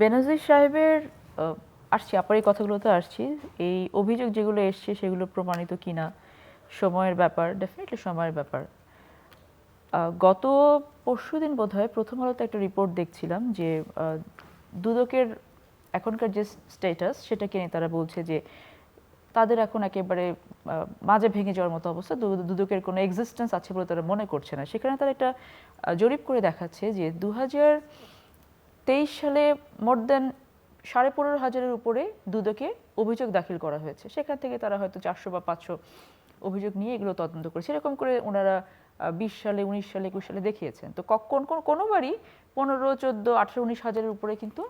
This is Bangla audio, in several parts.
বেনজির সাহেবের আসছি আপনার এই কথাগুলোতে আসছি। এই অভিযোগ যেগুলো এসছে, সেগুলো প্রমাণিত কিনা, সময়ের ব্যাপার ডেফিনেটলি সময়ের ব্যাপার। গত পরশু দিন বোধ হয় প্রথম আলোতে একটা রিপোর্ট দেখছিলাম যে দুদকের এখনকার যে স্ট্যাটাস সেটাকে নিয়ে তারা বলছে যে, তাদের এখন একেবারে মাঝে ভেঙে যাওয়ার মতো অবস্থা। দুদকের কোনো এক্সিস্টেন্স আছে বলে তারা মনে করছে না। সেখানে তারা একটা জরিপ করে দেখাচ্ছে যে দু হাজার তেইশ সালে মোর দেন সাড়ে পনেরো হাজারের উপরে দুদকে অভিযোগ দাখিল করা হয়েছে। সেখান থেকে তারা হয়তো চারশো বা পাঁচশো অভিযোগ নিয়ে এগুলো তদন্ত করে, সেরকম করে ওনারা বিশ সালে, উনিশ সালে, একুশ সালে দেখিয়েছেন। তো কোন কোন, কোনোবারই পনেরো, চোদ্দ, আঠেরো, উনিশ হাজারের উপরে কিন্তু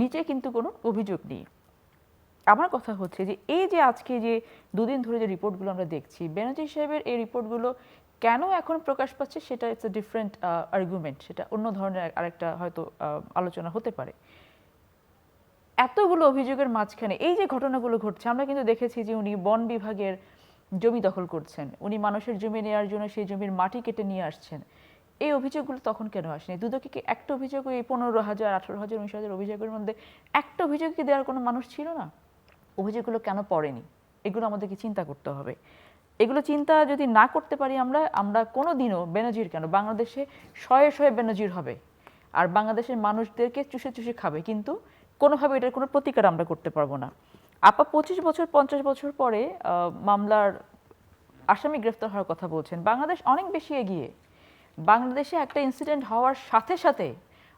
নিচে কিন্তু কোনো অভিযোগ নেই। আমার কথা হচ্ছে যে, এই যে আজকে যে দুদিন ধরে যে রিপোর্টগুলো আমরা দেখছি ব্যানার্জি সাহেবের এই রিপোর্টগুলো কেন এখন প্রকাশ পাচ্ছে সেটা ইটস এ ডিফারেন্ট আর্গুমেন্ট সেটা অন্য ধরনের আরেকটা হয়তো আহ, আলোচনা হতে পারে। এতগুলো অভিযোগের মাঝখানে এই যে ঘটনাগুলো ঘটছে আমরা কিন্তু দেখেছি যে উনি বন বিভাগের জমি দখল করছেন উনি মানুষের জমি নেওয়ার জন্য সেই জমির মাটি কেটে নিয়ে আসছেন। এই অভিযোগগুলো তখন কেন আসেনি? দুদকে কি একটা অভিযোগ এই পনেরো হাজার আঠারো হাজার উনিশ হাজার অভিযোগের মধ্যে একটা অভিযোগ কি দেওয়ার কোনো মানুষ ছিল না? অভিযোগগুলো কেন পড়েনি? এগুলো আমাদেরকে চিন্তা করতে হবে। এগুলো চিন্তা যদি না করতে পারি আমরা আমরা কোনো দিনও বেনজির কেন? বাংলাদেশে শয়ে শয়ে বেনজির হবে। আর বাংলাদেশের মানুষদেরকে চুষে চুষে খাবে। কিন্তু কোনোভাবে এটার কোনো প্রতিকার আমরা করতে পারব না। আপা পঁচিশ বছর, পঞ্চাশ বছর পরে মামলার আসামি গ্রেফতার হওয়ার কথা বলছেন। বাংলাদেশ অনেক বেশি এগিয়ে। বাংলাদেশে একটা ইনসিডেন্ট হওয়ার সাথে সাথে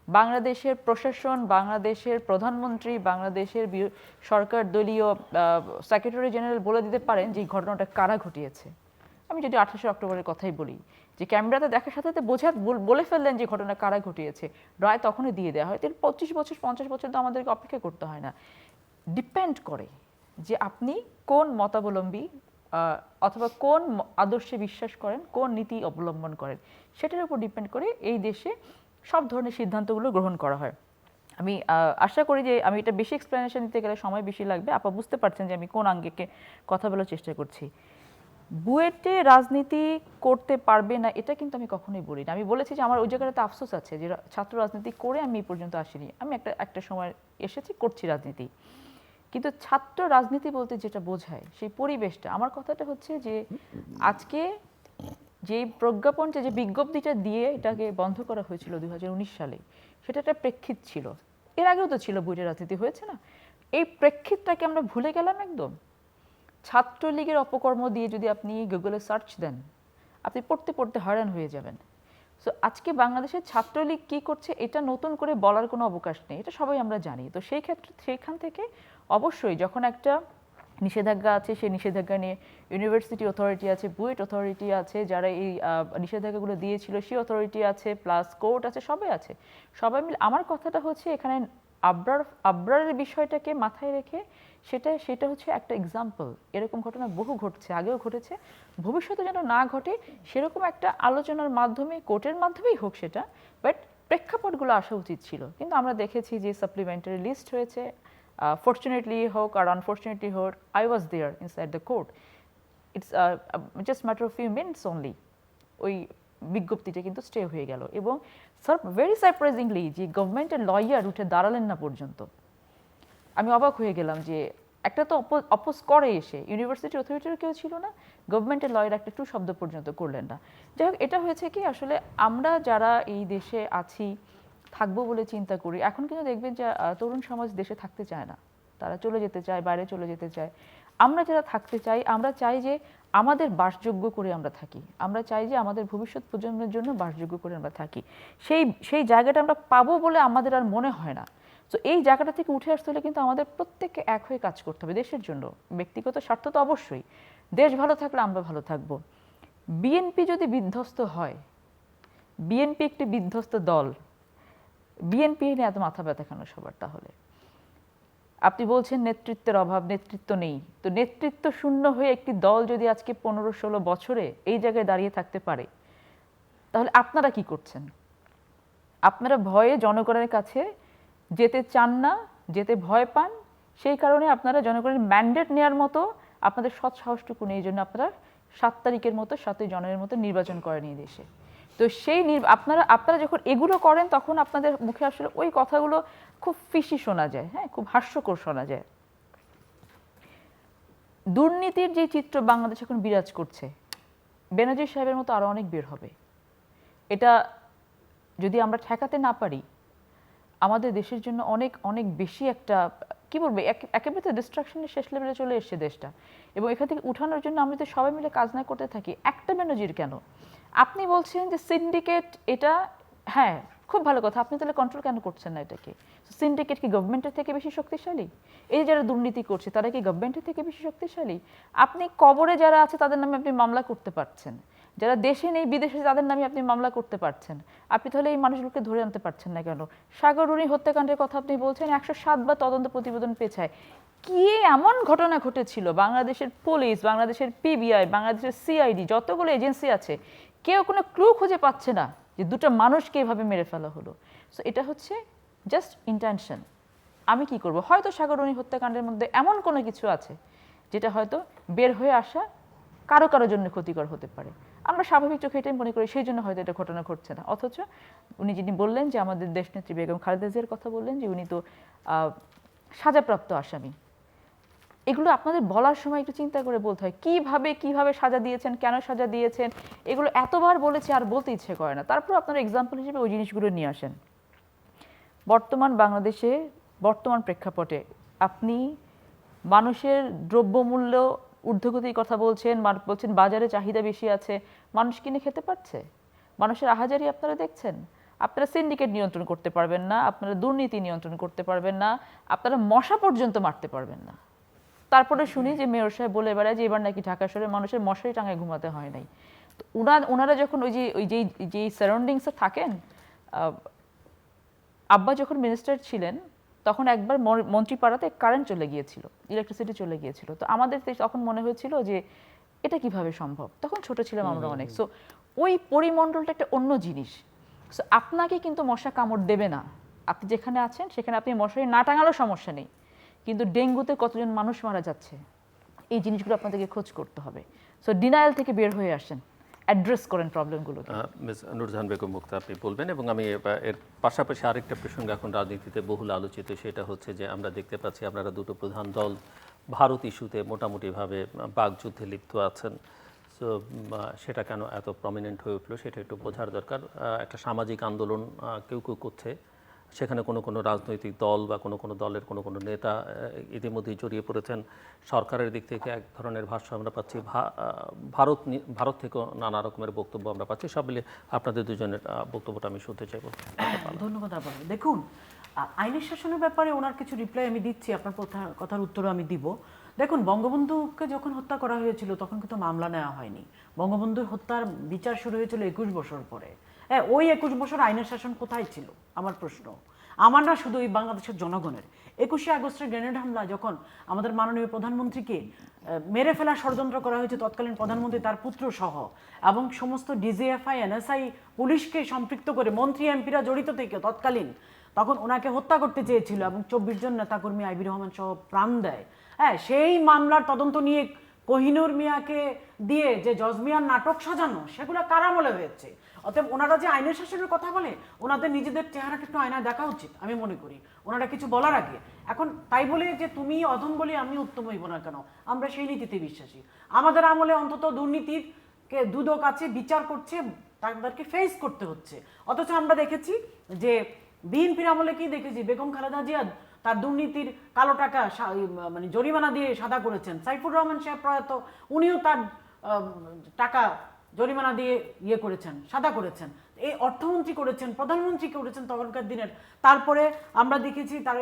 বাংলাদেশের প্রশাসন, বাংলাদেশের প্রধানমন্ত্রী, বাংলাদেশের সরকার দলীয় সেক্রেটারি জেনারেল বলে দিতে পারেন যে ঘটনাটা কারা ঘটিয়েছে। আমি যদি আঠাশে অক্টোবরের কথাই বলি, যে ক্যামেরাতে দেখার সাথে সাথে বোঝা বলে ফেললেন যে ঘটনা কারা ঘটিয়েছে। রায় তখনই দিয়ে দেওয়া হয়। এর পঁচিশ বছর, পঞ্চাশ বছর তো আমাদেরকে অপেক্ষা করতে হয় না। ডিপেন্ড করে যে আপনি কোন মতাবলম্বী অথবা কোন আদর্শে বিশ্বাস করেন, কোন নীতি অবলম্বন করেন, সেটার উপর ডিপেন্ড করে এই দেশে সব ধরনের সিদ্ধান্তগুলো গ্রহণ করা হয়। আমি আশা করি যে আমি এটা বেশি এক্সপ্লেনেশন দিতে গেলে সময় বেশি লাগবে। আপা বুঝতে পারছেন যে আমি কোন আঙ্গিকে কথা বলার চেষ্টা করছি। বুয়েটে রাজনীতি করতে পারবে না, এটা কিন্তু আমি কখনোই বলি না আমি বলেছি যে আমার ওই জায়গাটাতে আফসোস আছে যে ছাত্র রাজনীতি করে আমি এই পর্যন্ত আসিনি। আমি একটা একটা সময় এসেছি, করছি রাজনীতি। কিন্তু ছাত্র রাজনীতি বলতে যেটা বোঝায়, সেই পরিবেশটা। আমার কথাটা হচ্ছে যে আজকে যে প্রজ্ঞাপনটা যে বিজ্ঞপ্তিটা দিয়ে এটাকে বন্ধ করা হয়েছিল দুই সালে, সেটা একটা প্রেক্ষিত ছিল। এর আগেও তো ছিল বুয়েটের রাজনীতি হয়েছে না? এই প্রেক্ষিতটাকে আমরা ভুলে গেলাম একদম। ছাত্রলীগের অপকর্ম দিয়ে যদি আপনি গুগলে সার্চ দেন, আপনি পড়তে পড়তে হয়রান হয়ে যাবেন। সো আজকে বাংলাদেশের ছাত্রলীগ কি করছে, এটা নতুন করে বলার কোনো অবকাশ নেই, এটা সবাই আমরা জানি। তো সেই ক্ষেত্রে, সেইখান থেকে অবশ্যই যখন একটা নিষেধাজ্ঞা আছে, সেই নিষেধাজ্ঞা নিয়ে ইউনিভার্সিটি অথরিটি আছে, বুয়েট অথরিটি আছে, যারা এই নিষেধাজ্ঞাগুলো দিয়েছিল সেই অথরিটি আছে প্লাস কোর্ট আছে সবাই আছে। সবাই মিলে, আমার কথাটা হচ্ছে এখানে আব্রার, আব্রারের বিষয়টাকে মাথায় রেখে সেটা সেটা হচ্ছে একটা এক্সাম্পল এরকম ঘটনা বহু ঘটছে, আগেও ঘটেছে। ভবিষ্যতে যেন না ঘটে, সেরকম একটা আলোচনার মাধ্যমে কোর্টের মাধ্যমেই হোক সেটা বাট প্রেক্ষাপটগুলো আসা উচিত ছিল। কিন্তু আমরা দেখেছি যে সাপ্লিমেন্টারি লিস্ট হয়েছে ফর্চুনেটলি হোক আর আনফর্চুনেটলি হোক I was there inside the court it's just matter of few minutes only ওই বিজ্ঞপ্তিটা কিন্তু স্টে হয়ে গেল। এবং স্যার ভেরি সারপ্রাইজিংলি যে গভর্নমেন্টের লয়ার উঠে দাঁড়ালেন না পর্যন্ত, আমি অবাক হয়ে গেলাম যে একটা তো অপোজ করে এসে ইউনিভার্সিটি অথরিটির কেউ ছিল না গভর্নমেন্টের লয়ের একটা টু শব্দ পর্যন্ত করলেন না। যাই হোক, এটা হয়েছে কি, আসলে আমরা যারা এই দেশে আছি থাকব বলে চিন্তা করি। এখন কিন্তু দেখবেন যে তরুণ সমাজ দেশে থাকতে চায় না। তারা চলে যেতে চায়, বাইরে চলে যেতে চায়। আমরা যারা থাকতে চাই, আমরা চাই যে আমাদের বাসযোগ্য করে আমরা থাকি। আমরা চাই যে আমাদের ভবিষ্যৎ প্রজন্মের জন্য বাসযোগ্য করে আমরা থাকি। সেই সেই জায়গাটা আমরা পাবো বলে আমাদের আর মনে হয় না। তো এই জায়গাটা থেকে উঠে আসতে হলে কিন্তু আমাদের প্রত্যেককে এক হয়ে কাজ করতে হবে দেশের জন্য। ব্যক্তিগত স্বার্থ তো অবশ্যই। দেশ ভালো থাকলে আমরা ভালো থাকব। বিএনপি যদি বিধ্বস্ত হয়, বিএনপি একটি বিধ্বস্ত দল বিএনপি নিয়ে এত মাথা ব্যথা কেন সবার তাহলে? আপনি বলছেন নেতৃত্বের অভাব, নেতৃত্ব নেই। তো নেতৃত্ব শূন্য হয়ে একটি দল যদি আজকে পনেরো ষোলো বছরে এই জায়গায় দাঁড়িয়ে থাকতে পারে, তাহলে আপনারা কি করছেন? আপনারা ভয়ে জনগণের কাছে যেতে চান না, যেতে ভয় পান, সেই কারণে আপনারা জনগণের ম্যান্ডেট নেওয়ার মতো আপনাদের সৎ সাহসটুকু নেই জন্য আপনারা সাত তারিখের মতো, সাতই জনের মতো নির্বাচন করেন এই দেশে। তো সেই আপনারা আপনারা যখন এগুলো করেন, তখন আপনাদের মুখে আসলে ওই কথাগুলো খুব ফিসি শোনা যায় হ্যাঁ? খুব হাস্যকর শোনা যায়। দুর্নীতির যে চিত্র বাংলাদেশ এখন বিরাজ করছে বেনজির সাহেবের মতো আরও অনেক বের হবে। এটা যদি আমরা ঠেকাতে না পারি, আমাদের দেশের জন্য অনেক অনেক বেশি একটা, কি বলব একেবারে তো ডিস্ট্রাকশনের শেষ লেভেলে চলে এসছে দেশটা। এবং এখান থেকে উঠানোর জন্য আমরা যদি সবাই মিলে কাজ না করতে থাকি, একটা বেনজির কেন? আপনি বলছেন যে সিন্ডিকেট এটা হ্যাঁ খুব ভালো কথা। আপনি তাহলে কন্ট্রোল কেন করছেন না এটাকে? সিন্ডিকেট কি গভর্নমেন্টের থেকে বেশি শক্তিশালী? এই যারা দুর্নীতি করছে, তারা কি গভর্নমেন্টের থেকে বেশি শক্তিশালী? আপনি কবরে যারা আছে, তাদের নামে আপনি মামলা করতে পারছেন। যারা দেশে নেই, বিদেশে তাদের নামে আপনি মামলা করতে পারছেন। আপনি তাহলে এই মানুষগুলোকে ধরে আনতে পারছেন না কেন? সাগরুনি হত্যাকাণ্ডের কথা আপনি বলছেন, একশো সাতবার তদন্ত প্রতিবেদন পেছায়। কি এমন ঘটনা ঘটেছিল? বাংলাদেশের পুলিশ বাংলাদেশের পিবিআই বাংলাদেশের সিআইডি যতগুলো এজেন্সি আছে কেউ কোনো ক্লু খুঁজে পাচ্ছে না যে দুটো মানুষকে এভাবে মেরে ফেলা হলো। সো এটা হচ্ছে জাস্ট ইন্টেনশন আমি কি করব? হয়তো সাগরণী হত্যাকাণ্ডের মধ্যে এমন কোনো কিছু আছে যেটা হয়তো বের হয়ে আসা কারও কারও জন্য ক্ষতিকর হতে পারে। আমরা স্বাভাবিক চোখে এটাই মনে করি, সেই জন্য হয়তো এটা ঘটনা ঘটছে না। অথচ উনি যিনি বললেন যে আমাদের দেশ দেশনেত্রী বেগম খালেদা জিয়ার কথা বললেন যে উনি তো সাজাপ্রাপ্ত আসামি। এগুলো আপনাদের বলার সময় একটু চিন্তা করে বলতে হয়। কীভাবে কীভাবে সাজা দিয়েছেন, কেন সাজা দিয়েছেন? এগুলো এতবার বলেছি আর বলতে ইচ্ছে করে না। তারপর আপনারা এক্সাম্পল হিসেবে ওই জিনিসগুলো নিয়ে আসেন। বর্তমান বাংলাদেশে বর্তমান প্রেক্ষাপটে আপনি মানুষের দ্রব্যমূল্য ঊর্ধ্বগতির কথা বলছেন বলছেন বাজারে চাহিদা বেশি আছে, মানুষ কিনে খেতে পারছে? মানুষের আহাজারি আপনারা দেখছেন? আপনারা সিন্ডিকেট নিয়ন্ত্রণ করতে পারবেন না, আপনারা দুর্নীতি নিয়ন্ত্রণ করতে পারবেন না, আপনারা মশা পর্যন্ত মারতে পারবেন না। তারপরে শুনি যে মেয়র সাহেব বলে বেড়ায় যে এবার নাকি ঢাকা শহরে মানুষের মশারি টাঙায় ঘুমাতে হয় নাই। তো উনার ওনারা যখন ওই যে ওই যেই যেই সারাউন্ডিংসে থাকেন আব্বা যখন মিনিস্টার ছিলেন তখন একবার মন্ত্রীপাড়াতে কারেন্ট চলে গিয়েছিল ইলেকট্রিসিটি চলে গিয়েছিল। তো আমাদের তখন মনে হয়েছিল যে এটা কীভাবে সম্ভব? তখন ছোট ছিলাম আমরা অনেক। সো ওই পরিমণ্ডলটা একটা অন্য জিনিস। সো আপনাকে কিন্তু মশা কামড় দেবে না। আপনি যেখানে আছেন সেখানে আপনি মশারি না টাঙালেও সমস্যা নেই। কিন্তু ডেঙ্গুতে কতজন মানুষ মারা যাচ্ছে? এই জিনিসগুলো আপনাদেরকে খোঁজ করতে হবে। সো ডিনায়াল থেকে বের হয়ে আসেন। অ্যাড্রেস করেন প্রবলেমগুলো মিস নুরজাহান বেগম মুক্তা আপনি বলবেন এবং আমি এর পাশাপাশি আরেকটা প্রসঙ্গ এখন রাজনীতিতে বহুল আলোচিত, সেটা হচ্ছে যে আমরা দেখতে পাচ্ছি আপনারা দুটো প্রধান দল ভারত ইস্যুতে মোটামুটিভাবে বাগযুদ্ধে লিপ্ত আছেন। সো সেটা কেন এত প্রমিনেন্ট হয়ে উঠল, সেটা একটু বোঝার দরকার। একটা সামাজিক আন্দোলন কেউ কেউ করছে। সেখানে কোনো কোনো রাজনৈতিক দল বা কোনো কোনো দলের কোনো কোনো নেতা ইতিমধ্যেই জড়িয়ে পড়েছেন। সরকারের দিক থেকে এক ধরনের ভাষ্য আমরা পাচ্ছি। ভারত ভারত থেকেও নানা রকমের বক্তব্য আমরা পাচ্ছি। সব মিলিয়ে আপনাদের দুজনের বক্তব্যটা আমি শুনতে চাইব। ধন্যবাদ আপনাকে দেখুন আইনের শাসনের ব্যাপারে ওনার কিছু রিপ্লাই আমি দিচ্ছি। আপনার কথা- কথার উত্তরও আমি দিব। দেখুন, বঙ্গবন্ধুকে যখন হত্যা করা হয়েছিল, তখন কিন্তু মামলা নেওয়া হয়নি। বঙ্গবন্ধুর হত্যার বিচার শুরু হয়েছিল একুশ বছর পরে। হ্যাঁ ওই একুশ বছর আইনের শাসন কোথায় ছিল? আমার প্রশ্ন। আমার না শুধু এই বাংলাদেশের জনগণের। একুশে আগস্টের গ্রেনেড হামলা যখন আমাদের মাননীয় প্রধানমন্ত্রীকে মেরে ফেলার ষড়যন্ত্র করা হয়েছে তৎকালীন প্রধানমন্ত্রী, তার পুত্র সহ এবং সমস্ত ডিজিএফআই, এনএসআই পুলিশকে সম্পৃক্ত করে মন্ত্রী, এমপিরা জড়িত থেকে তৎকালীন তখন ওনাকে হত্যা করতে চেয়েছিল এবং চব্বিশ জন নেতাকর্মী আইবি রহমান সহ প্রাণ দেয়। হ্যাঁ সেই মামলার তদন্ত নিয়ে কোহিনুর মিয়াকে দিয়ে যে জজমিয়ার নাটক সাজানো, সেগুলো কারামলে হয়েছে? অতএব ওনারা যে আইনের শাসনের কথা বলে, ওনাদের নিজেদের চেহারাটা একটু আয়নায় দেখা উচিত, আমি মনে করি। ওনারা কিছু বলার আগে। এখন তাই বলে যে তুমি অধম বলে আমি উত্তম হইব না কেন? আমরা সেই নীতিতে বিশ্বাসী। আমাদের আমলে অন্তত দুর্নীতির কে দুদক আছে, বিচার করছে, তাদেরকে ফেস করতে হচ্ছে। অথচ আমরা দেখেছি যে বিএনপির আমলে কি দেখেছি? বেগম খালেদা জিয়া তার দুর্নীতির কালো টাকা মানে জরিমানা দিয়ে সাদা করেছেন। সাইফুর রহমান সাহেব প্রয়াত, উনিও তার টাকা জরিমানা দিয়ে ইয়ে করেছেন সাদা করেছেন। এই অর্থমন্ত্রী করেছেন, প্রধানমন্ত্রী করেছেন তখনকার দিনের। তারপরে আমরা দেখেছি তার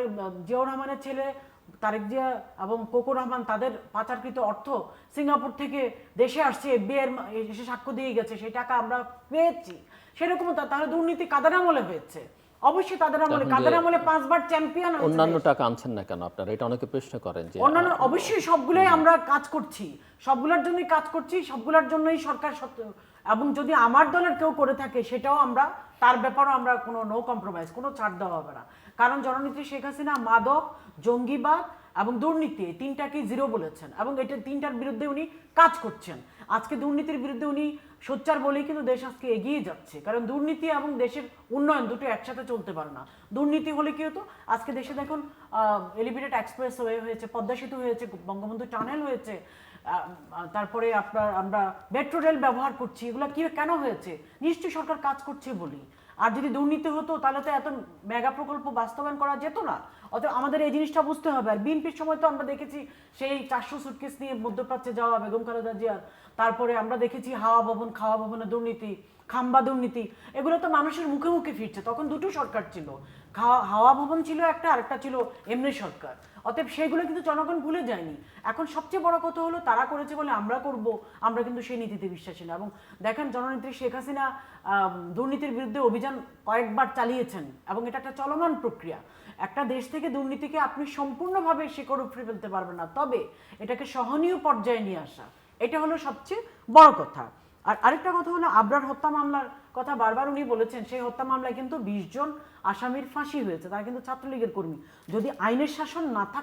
জিয়াউর রহমানের ছেলে, তারেক জিয়া এবং কোকো রহমান তাদের পাচারকৃত অর্থ সিঙ্গাপুর থেকে দেশে আসছে এর এসে সাক্ষ্য দিয়ে গেছে, সেই টাকা আমরা পেয়েছি। সেরকম তা- তাহলে দুর্নীতি কাদার আমলে হয়েছে? অবশ্যই তাদের আমলে কাদের আমলে পাঁচবার চ্যাম্পিয়ন অন্যান্য টাকা আনছেন না কেন আপনারা? এটা অনেকে প্রশ্ন করেন যে অন্যান্য অবশ্যই সবগুলোই আমরা কাজ করছি। সবগুলোর জন্যই কাজ করছি সবগুলোর জন্যই সরকার এবং যদি আমার দলের কেউ করে থাকে সেটাও আমরা তার ব্যাপারেও আমরা কোনো নো কম্প্রোমাইজ কোনো ছাড় দেওয়া হবে না। কারণ জননেত্রী শেখ হাসিনা মাদক জঙ্গিবাদ এবং দুর্নীতি এই তিনটাকে জিরো বলেছেন এবং এটা তিনটার বিরুদ্ধে উনি কাজ করছেন। আজকে দুর্নীতির বিরুদ্ধে উনি সোচ্চার বলেই কিন্তু দেশ আজকে এগিয়ে যাচ্ছে। কারণ দুর্নীতি এবং দেশের উন্নয়ন দুটো একসাথে চলতে পারে না। দুর্নীতি হলে কি হতো? আজকে দেশে দেখুন এলিভেটেড এক্সপ্রেস ওয়ে হয়েছে, পদ্মা সেতু হয়েছে, বঙ্গবন্ধু টানেল হয়েছে তারপরে আপনার, আমরা মেট্রো রেল ব্যবহার করছি, এগুলো কি, কেন হয়েছে? নিশ্চয়ই সরকার কাজ করছে বলি আর যদি দুর্নীতি হতো, তাহলে তো এত মেগা প্রকল্প বাস্তবায়ন করা যেত না। অতএব আমাদের এই জিনিসটা বুঝতে হবে। আর বিএনপির সময় তো আমরা দেখেছি সেই চারশো সুটকেস নিয়ে মধ্যপ্রাচ্যে যাওয়া, বেগম খালেদা জিয়ার। তারপরে আমরা দেখেছি হাওয়া ভবন, খাওয়া ভবনের দুর্নীতি, খাম্বা দুর্নীতি, এগুলো তো মানুষের মুখে মুখে ফিরছে। তখন দুটো সরকার ছিল। হাওয়া ভবন ছিল একটা, আরেকটা ছিল এমনি সরকার। অতএব সেগুলো কিন্তু জনগণ ভুলে যায়নি। এখন সবচেয়ে বড় কথা হলো, তারা করেছে বলে আমরা করব, আমরা কিন্তু সেই নীতিতে বিশ্বাসী না। এবং দেখেন, জননেত্রী শেখ হাসিনা দুর্নীতির বিরুদ্ধে অভিযান কয়েকবার চালিয়েছেন, এবং এটা একটা চলমান প্রক্রিয়া। একটা দেশ থেকে দুর্নীতিকে আপনি সম্পূর্ণভাবে শিকড় উপড়ে ফেলতে পারবেন না, তবে এটাকে সহনীয় পর্যায়ে নিয়ে আসা, এটা হলো সবচেয়ে বড় কথা। আর আরেকটা কথা হলো, আবরার হত্যা মামলার কথা বারবার উনি বলেছেন, সেই হত্যা মামলায় কিন্তু বিশ জন আসামির ফাঁসি হয়েছে, তারা কিন্তু ছাত্রলীগের কর্মী। যদি আইনের শাসন না থাকতো